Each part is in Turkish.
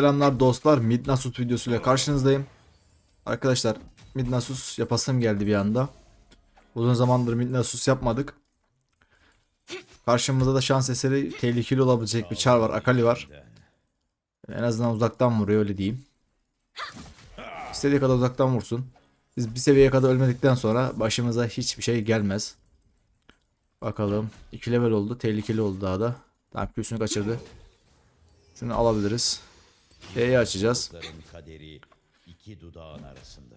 Selamlar dostlar. Midnasus videosuyla karşınızdayım. Arkadaşlar Midnasus yapasım geldi bir anda. Uzun zamandır Midnasus yapmadık. Karşımızda da şans eseri tehlikeli olabilecek bir çar var. Akali var. En azından uzaktan vuruyor öyle diyeyim. İstediği kadar uzaktan vursun. Biz bir seviyeye kadar ölmedikten sonra başımıza hiçbir şey gelmez. Bakalım. 2 level oldu. Tehlikeli oldu daha da. Tamam Q'sunu kaçırdı. Şunu alabiliriz. E'yi açacağız. Kaderi iki dudağın arasında.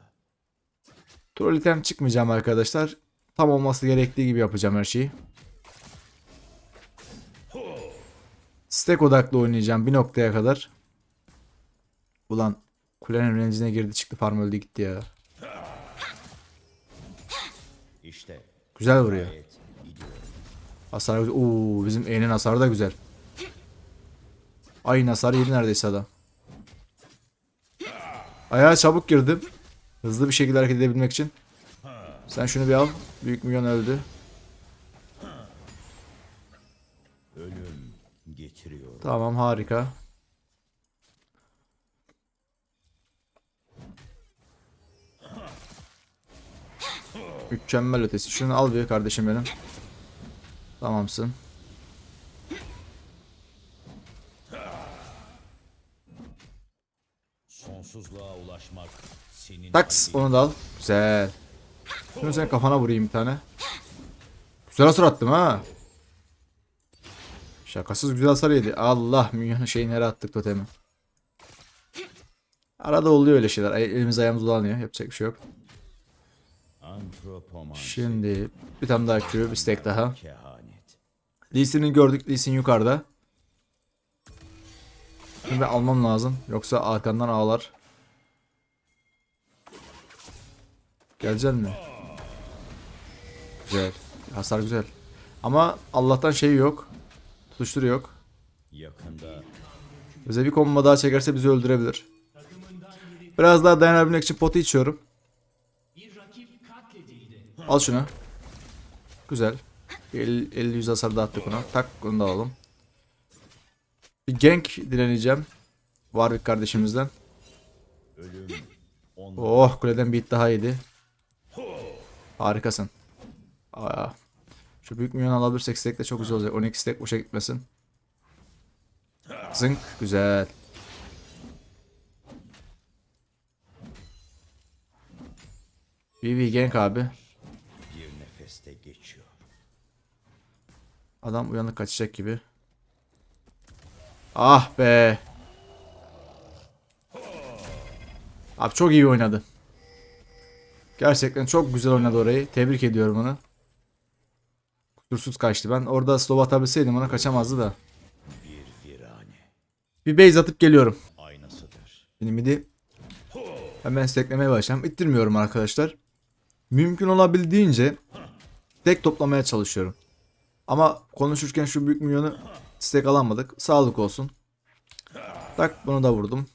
Troll item çıkmayacağım arkadaşlar. Tam olması gerektiği gibi yapacağım her şeyi. Stack odaklı oynayacağım bir noktaya kadar. Ulan kulenin rencine girdi çıktı farm öldü gitti ya. İşte Güzel vuruyor. Hasar Oo bizim E'nin hasarı da güzel. Aynı hasarı yedi neredeyse adam. Ayağa çabuk girdim. Hızlı bir şekilde hareket edebilmek için. Sen şunu bir al. Büyük milyon öldü. Ölüm getiriyor. Tamam harika. Mükemmel ötesi. Şunu al bir kardeşim benim. Tamamsın. Taks onu da al. Güzel. Şunu sen kafana vurayım bir tane. Güzel hasar attım ha. Şakasız güzel hasar yedi. Allah milyonu şeyi nereye attık totemi. Arada oluyor öyle şeyler. Elimiz ayağımız dolanıyor. Yapacak bir şey yok. Şimdi bir tane daha Q, bir stack daha. Lee gördük. Lee yukarıda. Şimdi almam lazım. Yoksa arkandan ağlar. Gelecek mi? Güzel. Hasar güzel. Ama Allah'tan şey yok. Tutuşturu yok. Yakında Bize bir komba daha çekerse bizi öldürebilir. Biraz daha dayanabilmek için potu içiyorum. Al şunu. Güzel. 50-100 hasar da attık ona. Tak bunu da alalım. Bir gank dileneceğim. Warwick kardeşimizden. Oh kuleden bir hit daha yedi. Harikasın. Aa, şu büyük milyon alabilirsek stack de çok güzel olacak. 12 stack boşa gitmesin. Zınk güzel. BB gank abi. bir nefeste geçiyor. Adam uyanık kaçacak gibi. Ah be. Abi çok iyi oynadı. Gerçekten çok güzel oynadı orayı. Tebrik ediyorum onu. Kusursuz kaçtı. Ben orada slow atabilseydim ona kaçamazdı da. Bir base atıp geliyorum. Şimdi midi hemen steklemeye başlayacağım. İttirmiyorum arkadaşlar. Mümkün olabildiğince tek toplamaya çalışıyorum. Ama konuşurken şu büyük milyonu stek alamadık. Sağlık olsun. Tak bunu da vurdum.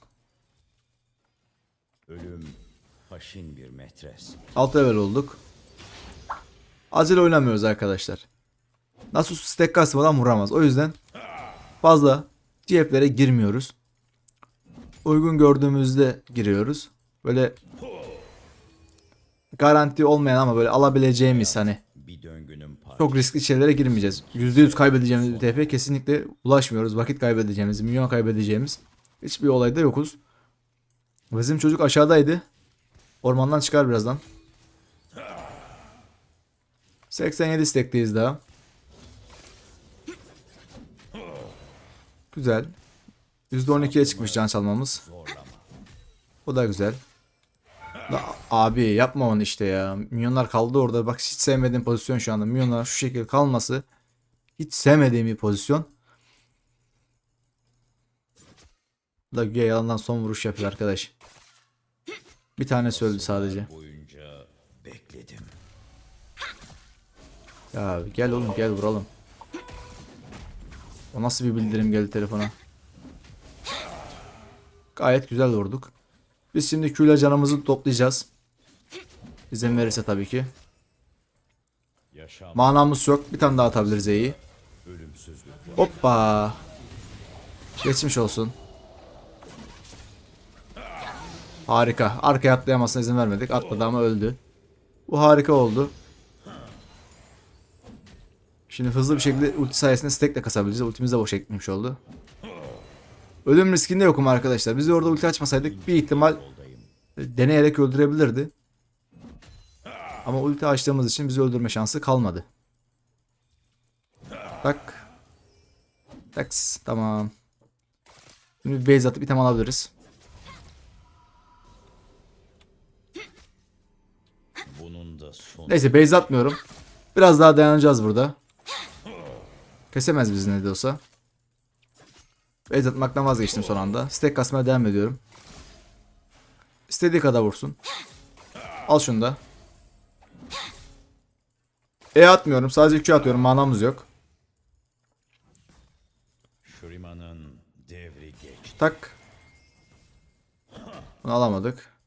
Ölüm haşin bir metres. Alt level olduk. Acele oynamıyoruz arkadaşlar. Nasıl stack kasmadan vuramaz. O yüzden fazla GF'lere girmiyoruz. Uygun gördüğümüzde giriyoruz. Böyle garanti olmayan ama böyle alabileceğimiz hani çok riskli şeylere girmeyeceğiz. %100 kaybedeceğimiz bir TF kesinlikle ulaşmıyoruz. Vakit kaybedeceğimiz, milyon kaybedeceğimiz hiçbir olayda yokuz. Bizim çocuk aşağıdaydı. Ormandan çıkar birazdan. 87 stekteyiz daha. Güzel. %12'ye çıkmış can çalmamız. O da güzel. La, abi yapma onu işte ya. Milyonlar kaldı orada. Bak hiç sevmediğim pozisyon şu anda. Milyonlar şu şekilde kalması hiç sevmediğim bir pozisyon. Da güya yalandan son vuruş yapıyor arkadaş. Bir tane öldü sadece. Boyunca bekledim. Ya gel oğlum gel vuralım. O nasıl bir bildirim geldi telefona? Gayet güzel vurduk. Biz şimdi Q ile canımızı toplayacağız. İzin verirse tabii ki. Manamız yok. Bir tane daha atabiliriz ölümsüzlük. Hoppa. Geçmiş olsun. Harika. Arkaya atlayamasına izin vermedik. Atladı ama öldü. Bu harika oldu. Şimdi hızlı bir şekilde ulti sayesinde stack de kasabileceğiz. Ultimiz de boşa gitmemiş oldu. Ölüm riskinde yokum arkadaşlar. Biz de orada ulti açmasaydık bir ihtimal deneyerek öldürebilirdi. Ama ulti açtığımız için bizi öldürme şansı kalmadı. Tak. Taks. Tamam. Şimdi bir base atıp item alabiliriz. Neyse base atmıyorum. Biraz daha dayanacağız burada. Kesemez bizi ne de olsa. Base atmaktan vazgeçtim son anda. Stack kasmaya devam ediyorum. İstediği kadar vursun. Al şunu da. E atmıyorum. Sadece Q atıyorum. Manamız yok. Tak. Bunu alamadık.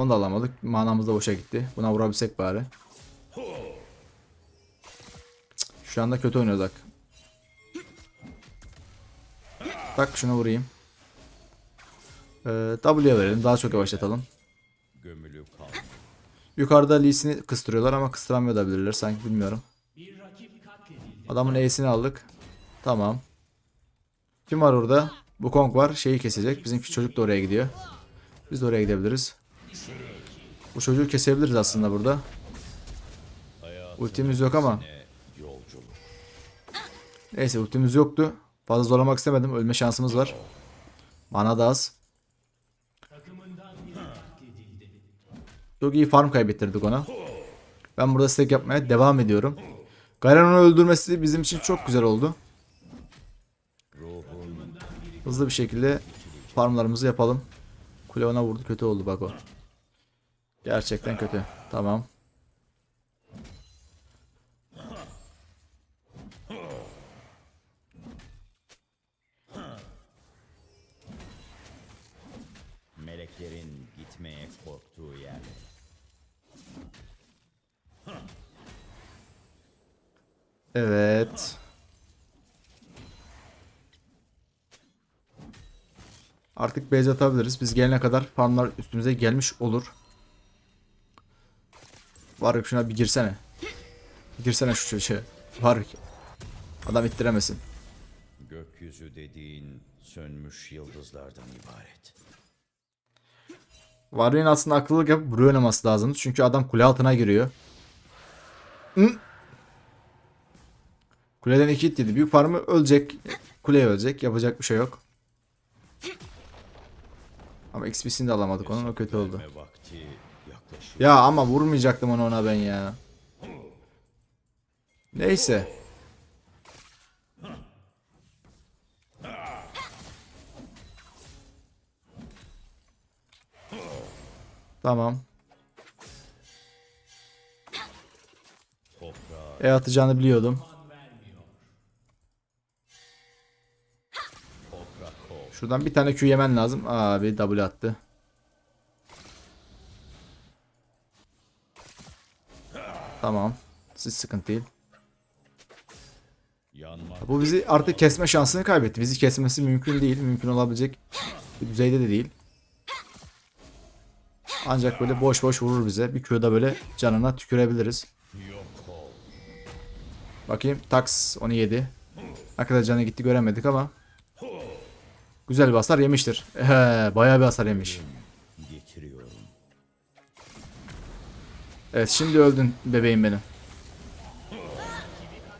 Onu da alamadık. Manamız da boşa gitti. Buna vurabilsek bari. Şu anda kötü oynuyoruz bak. Tak şunu vurayım. Ee, W'ye verelim. Daha çok yavaşlatalım. Yukarıda Lee'sini kıstırıyorlar ama kıstıramıyor da bilirler sanki bilmiyorum. Adamın E'sini aldık. Tamam. Kim var orada? Bu Kong var. Şeyi kesecek. Bizimki çocuk da oraya gidiyor. Biz de oraya gidebiliriz. Bu çocuğu kesebiliriz aslında burada. Ultimiz yok ama. Neyse ultimiz yoktu. Fazla zorlamak istemedim. Ölme şansımız var. Mana da az. Çok iyi farm kaybettirdik ona. Ben burada stack yapmaya devam ediyorum. Garen onu öldürmesi bizim için çok güzel oldu. Hızlı bir şekilde farmlarımızı yapalım. Kule ona vurdu. Kötü oldu bak o. Gerçekten kötü. Tamam. meleklerin gitmeye korktuğu yer. Evet. Artık base atabiliriz. Biz gelene kadar farmlar üstümüze gelmiş olur. Var yok şuna bir girsene. Bir girsene şu çocuğa. Var yok. Adam ittiremesin. Gökyüzü dediğin sönmüş yıldızlardan ibaret. Warwick'in aslında akıllılık yapıp buraya oynaması lazım. Çünkü adam kule altına giriyor. Hı? Kuleden iki hit yedi. Büyük farmı ölecek. Kuleye ölecek. Yapacak bir şey yok. Ama XP'sini de alamadık onun. O kötü oldu. Vakti. Ya ama vurmayacaktım onu ona ben ya. Neyse. Tamam. E atacağını biliyordum. Şuradan bir tane Q yemen lazım. Abi W attı. Tamam. Siz sıkıntı değil. Bu bizi artık kesme şansını kaybetti. Bizi kesmesi mümkün değil. Mümkün olabilecek bir düzeyde de değil. Ancak böyle boş boş vurur bize. Bir Q'da böyle canına tükürebiliriz. Bakayım. Tax onu yedi. Ne kadar canı gitti göremedik ama. Güzel bir hasar yemiştir. He, bayağı bir hasar yemiş. Evet şimdi öldün bebeğim benim.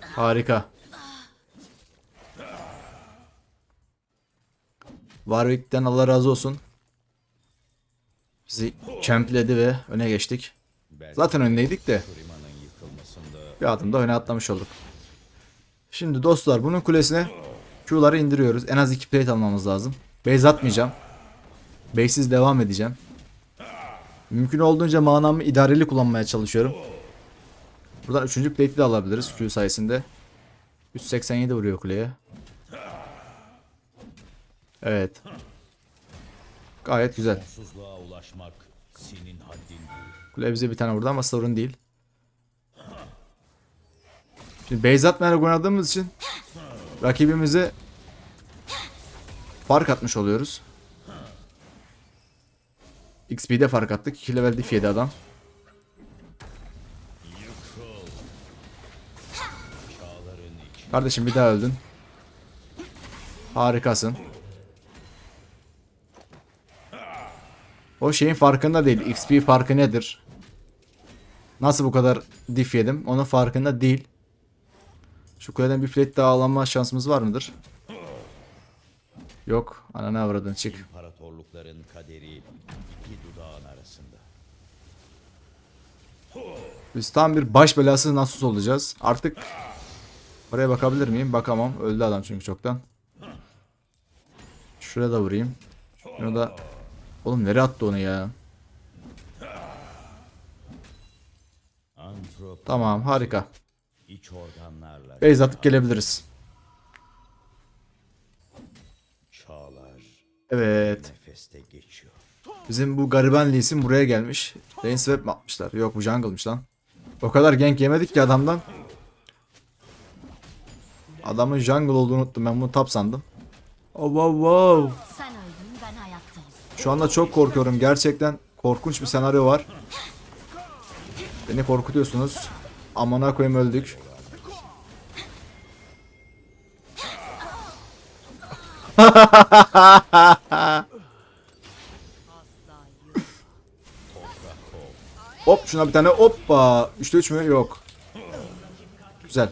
Harika. Warwick'ten Allah razı olsun. Bizi campledi ve öne geçtik. Zaten öndeydik de bir adım da öne atlamış olduk. Şimdi dostlar bunun kulesine Q'ları indiriyoruz. En az iki plate almamız lazım. Base atmayacağım. Base'siz devam edeceğim. Mümkün olduğunca manamı idareli kullanmaya çalışıyorum. Buradan 3. plate'i de alabiliriz Q sayesinde. 387 vuruyor kuleye. Evet. Gayet güzel. Kule bize bir tane vurdu ama sorun değil. Şimdi base atmayarak oynadığımız için rakibimize fark atmış oluyoruz. XP'de fark attık. 2 level diff yedi adam. Kardeşim bir daha öldün. Harikasın. O şeyin farkında değil. XP farkı nedir? Nasıl bu kadar diff yedim? Onun farkında değil. Şu kuleden bir plate daha alma şansımız var mıdır? Yok. Ananı avradın çık. İmparatorlukların kaderi iki dudağın arasında. Biz tam bir baş belası Nasus olacağız. Artık oraya bakabilir miyim? Bakamam. Öldü adam çünkü çoktan. Şuraya da vurayım. Şunu da... Oğlum nereye attı onu ya? Tamam harika. Base atıp gelebiliriz. Evet. nefeste geçiyor. Bizim bu gariban Lee Sin buraya gelmiş. Lane swap mi atmışlar? Yok bu jungle'mış lan. O kadar gank yemedik ki adamdan. Adamın jungle olduğunu unuttum. Ben bunu top sandım. Oh wow wow. Şu anda çok korkuyorum. Gerçekten korkunç bir senaryo var. Beni korkutuyorsunuz. Amına koyayım öldük. Hop şuna bir tane hoppa. 3'te 3 mü? Yok. Güzel.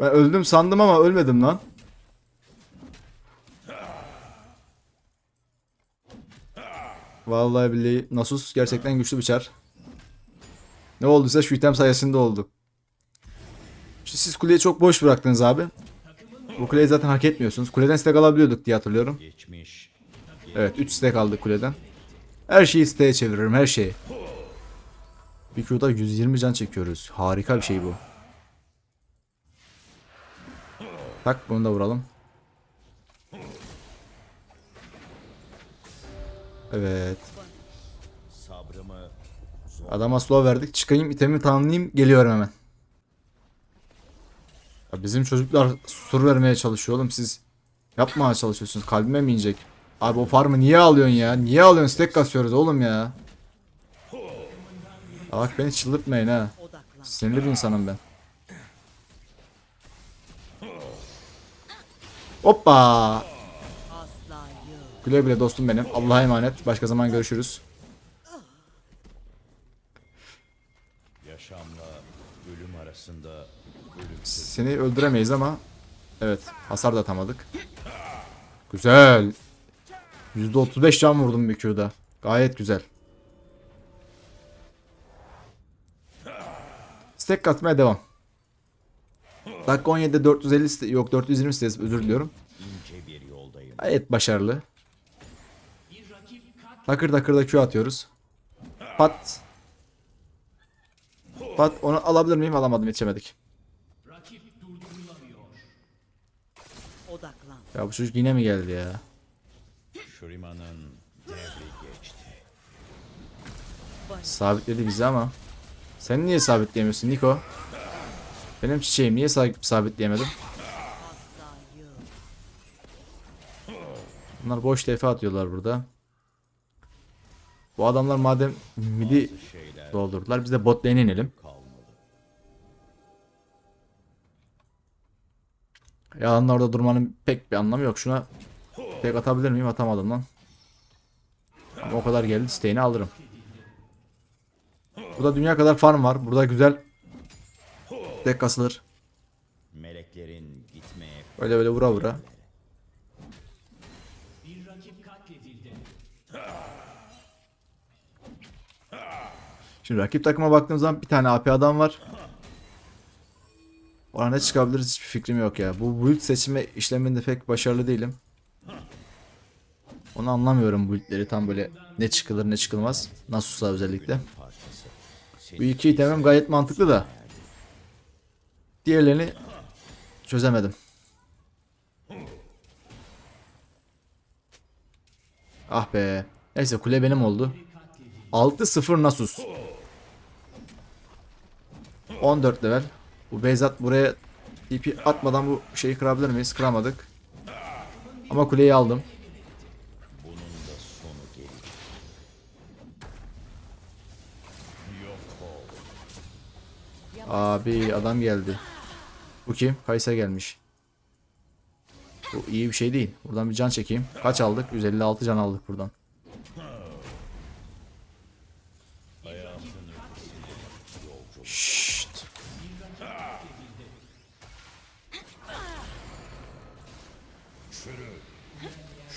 Ben öldüm sandım ama ölmedim lan. Vallahi billahi Nasus gerçekten güçlü bir. Ne olduysa şu item sayesinde oldu. Siz kuleyi çok boş bıraktınız abi. Bu kuleyi zaten hak etmiyorsunuz. Kuleden stack alabiliyorduk diye hatırlıyorum. Evet 3 stack aldık kuleden. Her şeyi stack'e çeviririm her şeyi. Bir Q'da 120 can çekiyoruz. Harika bir şey bu. Tak bunu da vuralım. Evet. Adama slow verdik. Çıkayım itemi tamamlayayım. Geliyorum hemen. Ya bizim çocuklar sur vermeye çalışıyor oğlum. Siz yapmaya çalışıyorsunuz. Kalbime mi inecek? Abi o farmı niye alıyorsun ya? Niye alıyorsun? Stack kasıyoruz oğlum ya. Ya bak beni çıldırtmayın ha. Sinirli bir insanım ben. Hoppa. Güle güle dostum benim. Allah'a emanet. Başka zaman görüşürüz. yaşamla ölüm arasında ölüm Seni öldüremeyiz ama evet hasar da atamadık. Güzel. %35 can vurdum bir Q'da. Gayet güzel. Stack atmaya devam. Dakika 17'de 450 iste- yok 420 sitesi özür diliyorum. Gayet başarılı. Takır takır da Q atıyoruz. Pat. Pat onu alabilir miyim? Alamadım yetişemedik. Ya bu çocuk yine mi geldi ya? Shuriman'ın devri geçti. Sabitledi bizi ama. Sen niye sabitleyemiyorsun Niko? Benim çiçeğim niye sa- sabitleyemedim? Bunlar boş defa atıyorlar burada. Bu adamlar madem midi doldurdular biz de bot lane'e inelim. Yalanla orada durmanın pek bir anlamı yok. Şuna tek atabilir miyim? Atamadım lan. Ama o kadar geldi isteğini alırım. Burada dünya kadar farm var. Burada güzel tek kasılır. Meleklerin gitmeye Öyle böyle vura vura. Şimdi rakip takıma baktığım zaman bir tane AP adam var. Ona ne çıkabiliriz hiçbir fikrim yok ya. Bu build seçimi işleminde pek başarılı değilim. Onu anlamıyorum buildleri tam böyle ne çıkılır ne çıkılmaz. Nasus'la özellikle. Bu iki itemim gayet mantıklı da. Diğerlerini çözemedim. Ah be. Neyse kule benim oldu. 6-0 Nasus. 14 level. Bu Beyzat buraya TP atmadan bu şeyi kırabilir miyiz? Kıramadık. Ama kuleyi aldım. Abi adam geldi. Bu kim? Kaysa gelmiş. Bu iyi bir şey değil. Buradan bir can çekeyim. Kaç aldık? 156 can aldık buradan.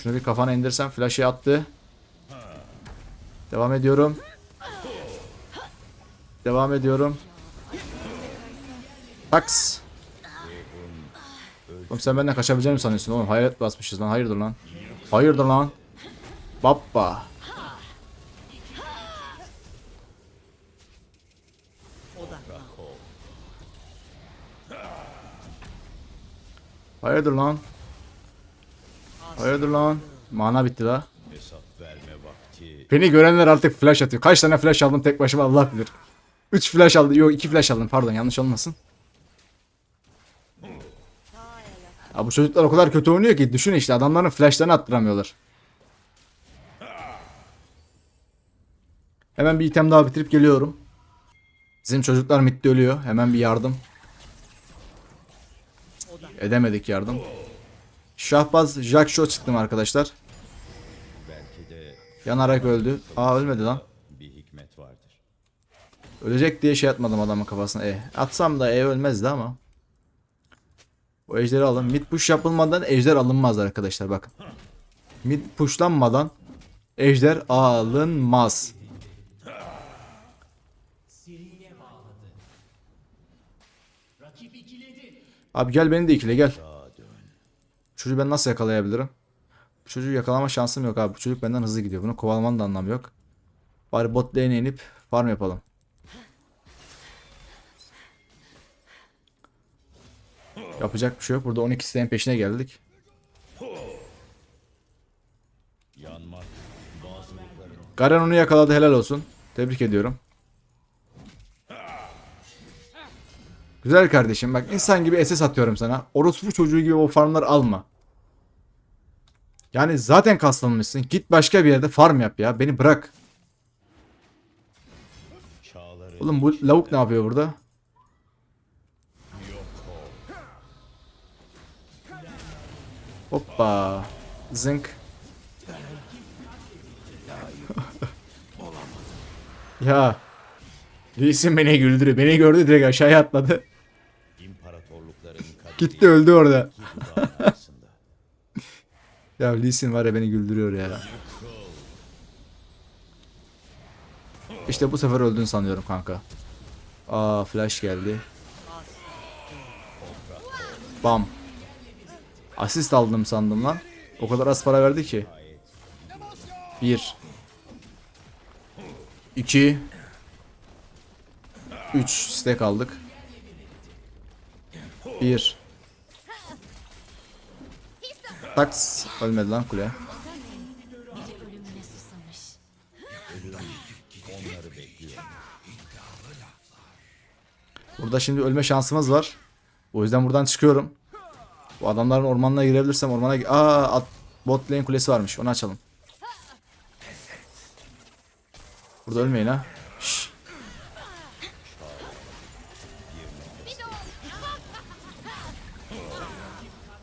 Şunu bir kafana indirsen flash'ı attı. Devam ediyorum. Devam ediyorum. Taks. Oğlum sen benden kaçabileceğini sanıyorsun oğlum? Hayalet basmışız lan. Hayırdır lan? Hayırdır lan? Bappa. Hayırdır lan? Hayırdır lan? Mana bitti la. Hesap verme vakti. Beni görenler artık flash atıyor. Kaç tane flash aldım tek başıma Allah bilir. 3 flash aldım. Yok 2 flash aldım pardon yanlış olmasın. Ya bu çocuklar o kadar kötü oynuyor ki düşün işte adamların flashlarını attıramıyorlar. Hemen bir item daha bitirip geliyorum. Bizim çocuklar midde ölüyor. Hemen bir yardım. Edemedik yardım. Şahbaz Jack Shaw çıktım arkadaşlar. Belki de Yanarak öldü. Aa ölmedi lan. bir hikmet vardır. Ölecek diye şey atmadım adamın kafasına E. Atsam da E ölmezdi ama. Bu ejderi alın. Mid push yapılmadan ejder alınmaz arkadaşlar bakın. Mid pushlanmadan ejder alınmaz. Abi gel beni de ikile gel. Çocuğu ben nasıl yakalayabilirim? Bu çocuğu yakalama şansım yok abi. Bu çocuk benden hızlı gidiyor. Bunu kovalamanın da anlamı yok. Bari bot lane'e inip farm yapalım. Yapacak bir şey yok. Burada 12 isteğin peşine geldik. Garen onu yakaladı helal olsun. Tebrik ediyorum. Güzel kardeşim bak insan gibi SS atıyorum sana. Orospu çocuğu gibi o farmları alma. Yani zaten kaslanmışsın. Git başka bir yerde farm yap ya. Beni bırak. Oğlum bu lavuk ne yapıyor burada? Hoppa. Zınk. ya. Reisim beni güldürüyor. Beni gördü direkt aşağıya atladı. Gitti öldü orada. iki. Ya Lee Sin var ya beni güldürüyor ya. İşte bu sefer öldün sanıyorum kanka. Aa flash geldi. Bam. Asist aldım sandım lan. O kadar az para verdi ki. 1 2 3 stack aldık. 1 Taks ölmedi lan kule. Burada şimdi ölme şansımız var. O yüzden buradan çıkıyorum. Bu adamların ormanına girebilirsem ormana... Aa at, bot lane kulesi varmış. Onu açalım. Burada ölmeyin ha. Şşş.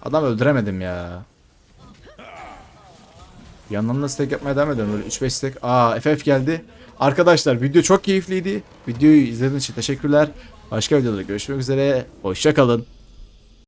Adam öldüremedim ya. Yanlarında stack yapmaya devam ediyorum. Böyle 3-5 stack. Aa FF geldi. Arkadaşlar video çok keyifliydi. Videoyu izlediğiniz için teşekkürler. Başka videoda görüşmek üzere. Hoşçakalın.